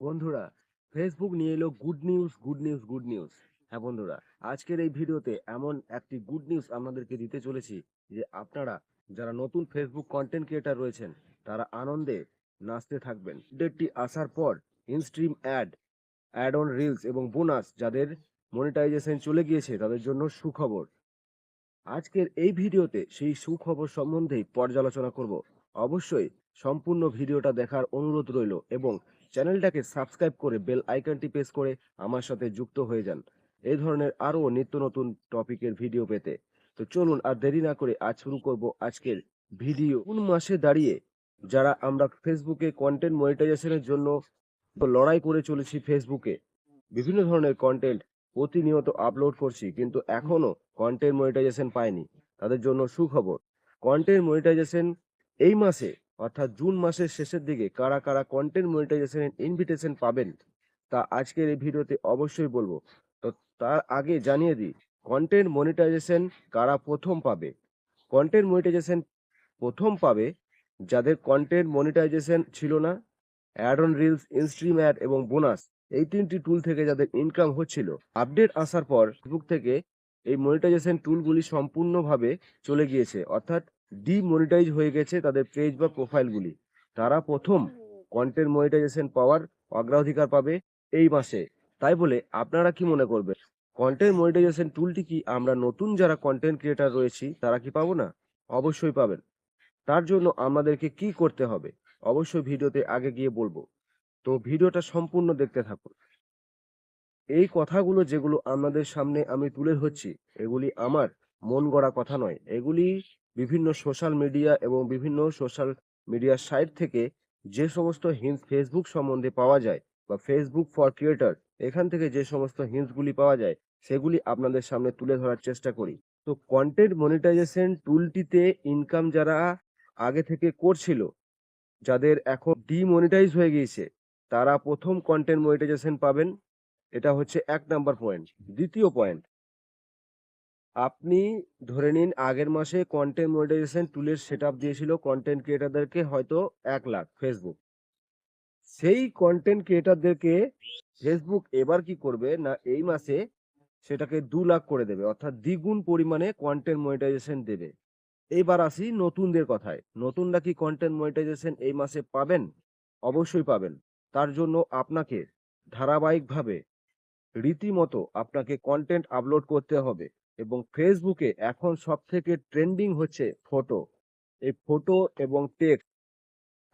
বন্ধুরা ফেসবুক নিয়ে এলো good news good news good news হ্যাঁ বন্ধুরা, আজকের এই ভিডিওতে এমন একটি গুড নিউজ আপনাদেরকে দিতে চলেছি যে আপনারা যারা নতুন ফেসবুক কন্টেন্ট ক্রিয়েটার রয়েছেন, তারা আনন্দে নাচতে থাকবেন। ডেটটি আসার পর instream ad ad on reels এবং বোনাস যাদের মনিটাইজেশন চলে গিয়েছে, তাদের জন্য সুখবর। আজকের এই ভিডিওতে সেই সুখবর সম্বন্ধেই পর্যালোচনা করব। অবশ্যই সম্পূর্ণ ভিডিওটা দেখার অনুরোধ রইল এবং চ্যানেলটাকে সাবস্ক্রাইব করে বেল আইকনটি প্রেস করে আমার সাথে যুক্ত হয়ে যান। এই ধরনের আরও নিত্য নতুন টপিকের ভিডিও পেতে। তো চলুন আর দেরি না করে আজ শুরু করব আজকের ভিডিও। কোন মাসে দাঁড়িয়ে যারা আমরা ফেসবুকে কন্টেন্ট মনিটাইজেশনের জন্য লড়াই করে চলেছি ফেসবুকে বিভিন্ন ধরনের কন্টেন্ট প্রতিনিয়ত আপলোড করছি, কিন্তু এখনও কন্টেন্ট মনিটাইজেশন পাইনি। তাদের জন্য সুখবর কন্টেন্ট মনিটাইজেশন এই মাসে অর্থাৎ জুন মাসের শেষের দিকে কারা কারা কন্টেন্ট মনিটাইজেশনের ইনভিটেশন পাবেন, তা আজকের এই ভিডিওতে অবশ্যই বলব। তো তার আগে জানিয়ে দিই কন্টেন্ট মনিটাইজেশন কারা প্রথম পাবে? কন্টেন্ট মনিটাইজেশন প্রথম পাবে যাদের কন্টেন্ট মনিটাইজেশন ছিল না ad on reels instream ad এবং বোনাস এই তিনটি টুল থেকে যাদের ইনকাম হচ্ছিল। আপডেট আসার পর ফেসবুক থেকে এই মনিটাইজেশন টুলগুলি সম্পূর্ণভাবে চলে গিয়েছে। অর্থাৎ ডিমনিটাইজ হয়ে গেছে তাদের পেজ বা প্রোফাইলগুলি তারা প্রথম কন্টেন্ট মনিটাইজেশন পাওয়ার অগ্রাধিকার পাবে এই মাসে। তাই বলে আপনারা কি মনে করবেন? কন্টেন্ট মনিটাইজেশন টুলটি কি আমরা নতুন যারা কন্টেন্ট ক্রিয়েটার রয়েছি, তারা কি পাবো না? অবশ্যই পাবেন। তার জন্য আমাদেরকে কি করতে হবে? অবশ্যই ভিডিওতে আগে গিয়ে বলব। তো ভিডিওটা সম্পূর্ণ দেখতে থাকুন। এই কথাগুলো যেগুলো আপনাদের সামনে আমি তুলে ধরছি, এগুলি আমার মন গড়া কথা নয়। এগুলি বিভিন্ন সোশ্যাল মিডিয়া এবং বিভিন্ন সোশ্যাল মিডিয়ার সাইট থেকে যে সমস্ত হিন্স ফেসবুক সম্বন্ধে পাওয়া যায় বা ফেসবুক ফর ক্রিয়েটার এখান থেকে যে সমস্ত হিন্সগুলি পাওয়া যায়, সেগুলি আপনাদের সামনে তুলে ধরার চেষ্টা করি। তো কন্টেন্ট মনিটাইজেশন টুলটিতে ইনকাম যারা আগে থেকে করছিল, যাদের এখন ডিমনিটাইজ হয়ে গিয়েছে, তারা প্রথম কন্টেন্ট মনিটাইজেশন পাবেন। এটা হচ্ছে এক নাম্বার পয়েন্ট। দ্বিতীয় পয়েন্ট, আপনি ধরে নিন আগের মাসে কন্টেন্ট মনিটাইজেশন টুলের সেট আপ দিয়েছিল কন্টেন্ট ক্রিয়েটারদেরকে হয়তো এক লাখ ফেসবুক সেই কন্টেন্ট ক্রিয়েটারদেরকে ফেসবুক এবার কি করবে না এই মাসে সেটাকে দু লাখ করে দেবে, অর্থাৎ দ্বিগুণ পরিমাণে কন্টেন্ট মনিটাইজেশন দেবে। এইবার আসি নতুনদের কথায়, নতুনরা কি কন্টেন্ট মনিটাইজেশন এই মাসে পাবেন? অবশ্যই পাবেন। তার জন্য আপনাকে ধারাবাহিকভাবে রীতিমতো আপনাকে কন্টেন্ট আপলোড করতে হবে এবং ফেসবুকে এখন সব থেকে ট্রেন্ডিং হচ্ছে ফটো এই ফটো এবং টেক্সট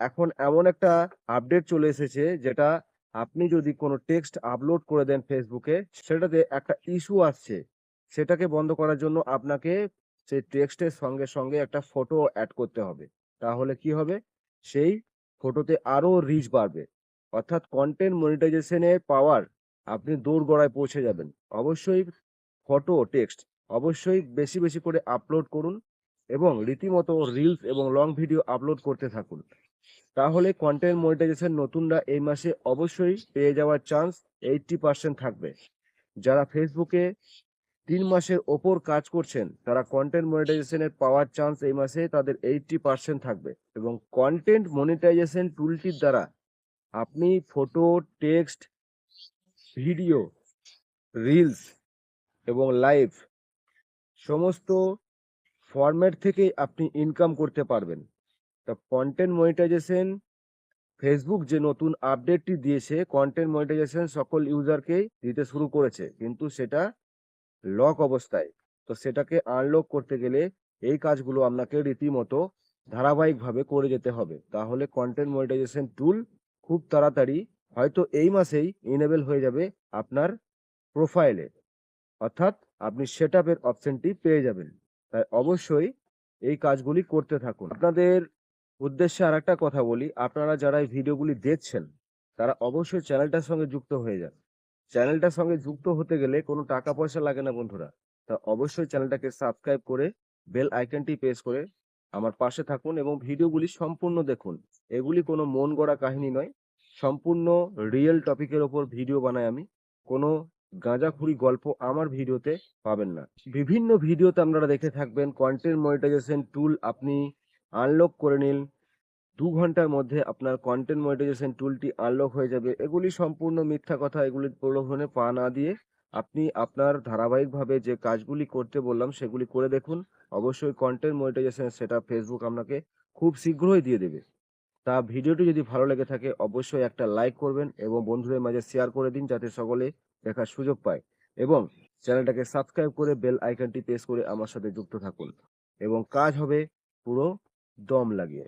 এখন এমন একটা আপডেট চলে এসেছে যেটা আপনি যদি কোনো টেক্সট আপলোড করে দেন ফেসবুকে সেটাতে একটা ইস্যু আসছে। সেটাকে বন্ধ করার জন্য আপনাকে সেই টেক্সটের সঙ্গে সঙ্গে একটা ফটো অ্যাড করতে হবে। তাহলে কি হবে? সেই ফটোতে আরও রিচ বাড়বে। অর্থাৎ কন্টেন্ট মনিটাইজেশনের পাওয়ার আপনি দোরগোড়ায় পৌঁছে যাবেন। অবশ্যই ফটো টেক্সট অবশ্যই বেশি বেশি করে আপলোড করুন এবং রীতিমতো রিলস এবং লং ভিডিও আপলোড করতে থাকুন। তাহলে কন্টেন্ট মনিটাইজেশন নতুনরা এই মাসে অবশ্যই পেয়ে যাওয়ার চান্স এইটটি পার্সেন্ট থাকবে। যারা ফেসবুকে তিন মাসের ওপর কাজ করছেন, তারা কন্টেন্ট মনিটাইজেশনের পাওয়ার চান্স এই মাসে তাদের এইটটি পার্সেন্ট থাকবে এবং কন্টেন্ট মনিটাইজেশন টুলটির দ্বারা আপনি ফটো টেক্সট ভিডিও রিলস এবং লাইভ সমস্ত ফরম্যাট থেকেই আপনি ইনকাম করতে পারবেন। তা কন্টেন্ট মনিটাইজেশন ফেসবুক যে নতুন আপডেটটি দিয়েছে কন্টেন্ট মনিটাইজেশন সকল ইউজারকেই দিতে শুরু করেছে। কিন্তু সেটা লক অবস্থায়। তো সেটাকে আনলক করতে গেলে এই কাজগুলো আপনাকে রীতিমতো ধারাবাহিকভাবে করে যেতে হবে। তাহলে কন্টেন্ট মনিটাইজেশন টুল খুব তাড়াতাড়ি হয়তো এই মাসেই ইনেবল হয়ে যাবে আপনার প্রোফাইলে অর্থাৎ আপনি সেট আপের অপশনটি পেয়ে যাবেন। তাই অবশ্যই এই কাজগুলি করতে থাকুন। আপনাদের উদ্দেশ্যে আর একটা কথা বলি। আপনারা যারা এই ভিডিওগুলি দেখছেন, তারা অবশ্যই চ্যানেলটার সঙ্গে যুক্ত হয়ে যান। চ্যানেলটার সঙ্গে যুক্ত হতে গেলে কোনো টাকা পয়সা লাগে না, বন্ধুরা। তা অবশ্যই চ্যানেলটাকে সাবস্ক্রাইব করে বেল আইকনটি প্রেস করে আমার পাশে থাকুন এবং ভিডিওগুলি সম্পূর্ণ দেখুন। এগুলি কোনো মন গড়া কাহিনী নয়। সম্পূর্ণ রিয়েল টপিকের ওপর ভিডিও বানাই আমি। কোনো গাঁজাখুরি গল্প আমার ভিডিওতে পাবেন না। বিভিন্ন ভিডিওতে আপনারা দেখে থাকবেন কন্টেন্ট মনিটাইজেশন টুল আপনি আনলক করে নিন। দু ঘণ্টার মধ্যে আপনার কন্টেন্ট মনিটাইজেশন টুলটি আনলক হয়ে যাবে। এগুলি সম্পূর্ণ মিথ্যা কথা, এগুলি প্রলোভনে পা না দিয়ে আপনি আপনার ধারাবাহিকভাবে যে কাজগুলি করতে বললাম সেগুলি করে দেখুন। অবশ্যই কন্টেন্ট মনিটাইজেশন সেটা ফেসবুক আপনাকে খুব শীঘ্রই দিয়ে দেবে। তা ভিডিওটি যদি ভালো লেগে থাকে, অবশ্যই একটা লাইক করবেন এবং বন্ধুদের মাঝে শেয়ার করে দিন যাতে সকলে দেখার সুযোগ পায়। এবং চ্যানেলটাকে সাবস্ক্রাইব করে বেল আইকনটি প্রেস করে আমার সাথে যুক্ত থাকুন। এবং কাজ হবে পুরো দম লাগিয়ে।